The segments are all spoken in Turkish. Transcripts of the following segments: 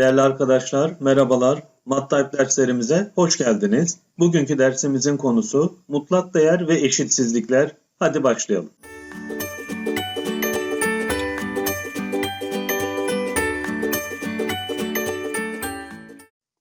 Değerli arkadaşlar, merhabalar. MATLAB derslerimize hoş geldiniz. Bugünkü dersimizin konusu mutlak değer ve eşitsizlikler. Hadi başlayalım.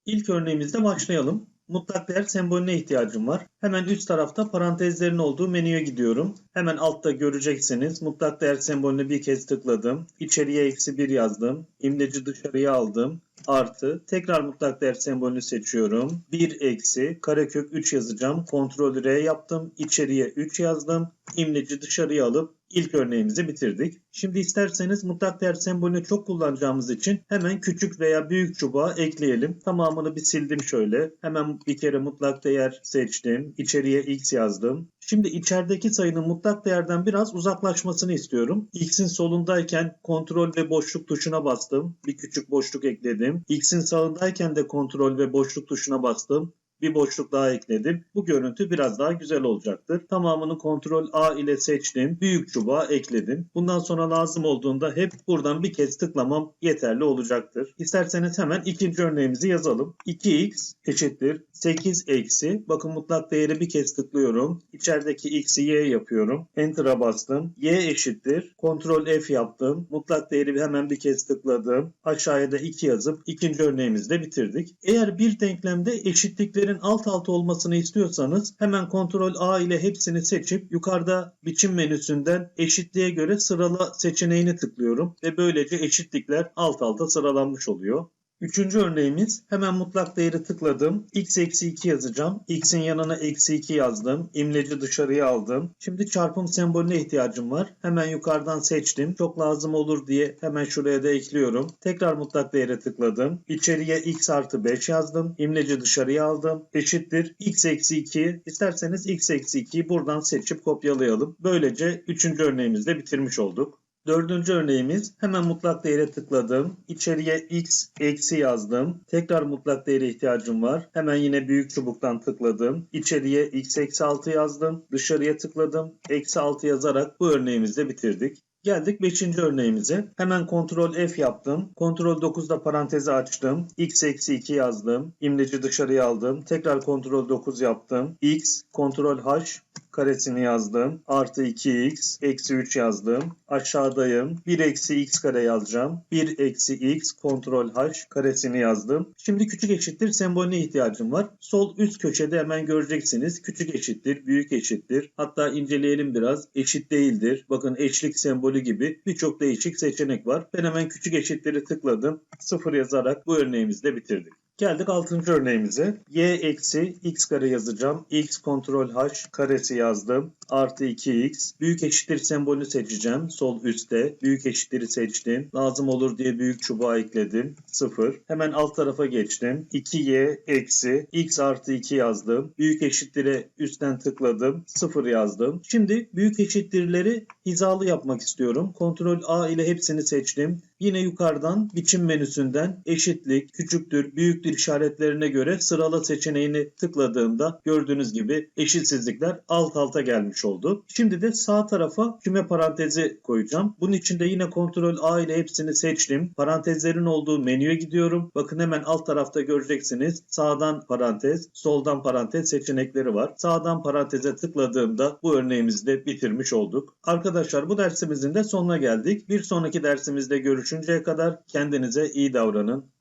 İlk örneğimizde başlayalım. Mutlak değer sembolüne ihtiyacım var. Hemen üst tarafta parantezlerin olduğu menüye gidiyorum. Hemen altta göreceksiniz. Mutlak değer sembolüne bir kez tıkladım. İçeriye eksi 1 yazdım. İmleci dışarıya aldım. Artı. Tekrar mutlak değer sembolünü seçiyorum. 1 eksi. Karekök 3 yazacağım. Kontrol R yaptım. İçeriye 3 yazdım. İmleci dışarıya alıp ilk örneğimizi bitirdik. Şimdi isterseniz mutlak değer sembolünü çok kullanacağımız için hemen küçük veya büyük çubuğa ekleyelim. Tamamını bir sildim şöyle. Hemen bir kere mutlak değer seçtim. İçeriye x yazdım. Şimdi içerideki sayının mutlak değerden biraz uzaklaşmasını istiyorum. X'in solundayken kontrol ve boşluk tuşuna bastım. Bir küçük boşluk ekledim. X'in sağındayken de kontrol ve boşluk tuşuna bastım bir boşluk daha ekledim. Bu görüntü biraz daha güzel olacaktır. Tamamını kontrol A ile seçtim. Büyük çubuğa ekledim. Bundan sonra lazım olduğunda hep buradan bir kez tıklamam yeterli olacaktır. İsterseniz hemen ikinci örneğimizi yazalım. 2x eşittir 8 eksi. Bakın mutlak değeri bir kez tıklıyorum. İçerideki x'i y yapıyorum. Enter'a bastım. y eşittir. Kontrol F yaptım. Mutlak değeri hemen bir kez tıkladım. Aşağıya da 2 yazıp ikinci örneğimizi de bitirdik. Eğer bir denklemde eşitlikleri değerlerin alt alta olmasını istiyorsanız hemen kontrol A ile hepsini seçip yukarıda biçim menüsünden eşitliğe göre sırala seçeneğini tıklıyorum ve böylece eşitlikler alt alta sıralanmış oluyor. Üçüncü örneğimiz hemen mutlak değeri tıkladım. x eksi 2 yazacağım. x'in yanına eksi 2 yazdım. İmleci dışarıya aldım. Şimdi çarpım sembolüne ihtiyacım var. Hemen yukarıdan seçtim. Çok lazım olur diye hemen şuraya da ekliyorum. Tekrar mutlak değere tıkladım. İçeriye x artı 5 yazdım. İmleci dışarıya aldım. Eşittir x eksi 2. İsterseniz x eksi 2'yi buradan seçip kopyalayalım. Böylece üçüncü örneğimizde bitirmiş olduk. Dördüncü örneğimiz hemen mutlak değere tıkladım. İçeriye x eksi yazdım. Tekrar mutlak değere ihtiyacım var. Hemen yine büyük çubuktan tıkladım. İçeriye x eksi 6 yazdım. Dışarıya tıkladım. Eksi 6 yazarak bu örneğimizi bitirdik. Geldik 5. örneğimize. Hemen kontrol F yaptım. Kontrol 9'da parantezi açtım. X eksi 2 yazdım. İmleci dışarıya aldım. Tekrar kontrol 9 yaptım. X, kontrol H, karesini yazdım. Artı 2x eksi 3 yazdım. Aşağıdayım. 1 eksi x kare yazacağım. 1 eksi x kontrol h karesini yazdım. Şimdi küçük eşittir sembolüne ihtiyacım var. Sol üst köşede hemen göreceksiniz. Küçük eşittir, büyük eşittir. Hatta inceleyelim biraz. Eşit değildir. Bakın eşlik sembolü gibi birçok değişik seçenek var. Ben hemen küçük eşitleri tıkladım. 0 yazarak bu örneğimizi de bitirdik. Geldik 6. örneğimize. y eksi x kare yazacağım. x kontrol h karesi yazdım. Artı 2x. Büyük eşittir sembolünü seçeceğim. Sol üstte. Büyük eşitleri seçtim. Lazım olur diye büyük çubuğa ekledim. 0. Hemen alt tarafa geçtim. 2y eksi x artı 2 yazdım. Büyük eşittire üstten tıkladım. 0 yazdım. Şimdi büyük eşittirleri hizalı yapmak istiyorum. Kontrol A ile hepsini seçtim. Yine yukarıdan biçim menüsünden eşitlik, küçüktür, büyüktür işaretlerine göre sırala seçeneğini tıkladığımda gördüğünüz gibi eşitsizlikler alt alta gelmiş oldu. Şimdi de sağ tarafa küme parantezi koyacağım. Bunun için de yine kontrol A ile hepsini seçtim. Parantezlerin olduğu menüye gidiyorum. Bakın hemen alt tarafta göreceksiniz. Sağdan parantez, soldan parantez seçenekleri var. Sağdan paranteze tıkladığımda bu örneğimizi de bitirmiş olduk. Arkadaşlar bu dersimizin de sonuna geldik. Bir sonraki dersimizde görüşünceye kadar kendinize iyi davranın.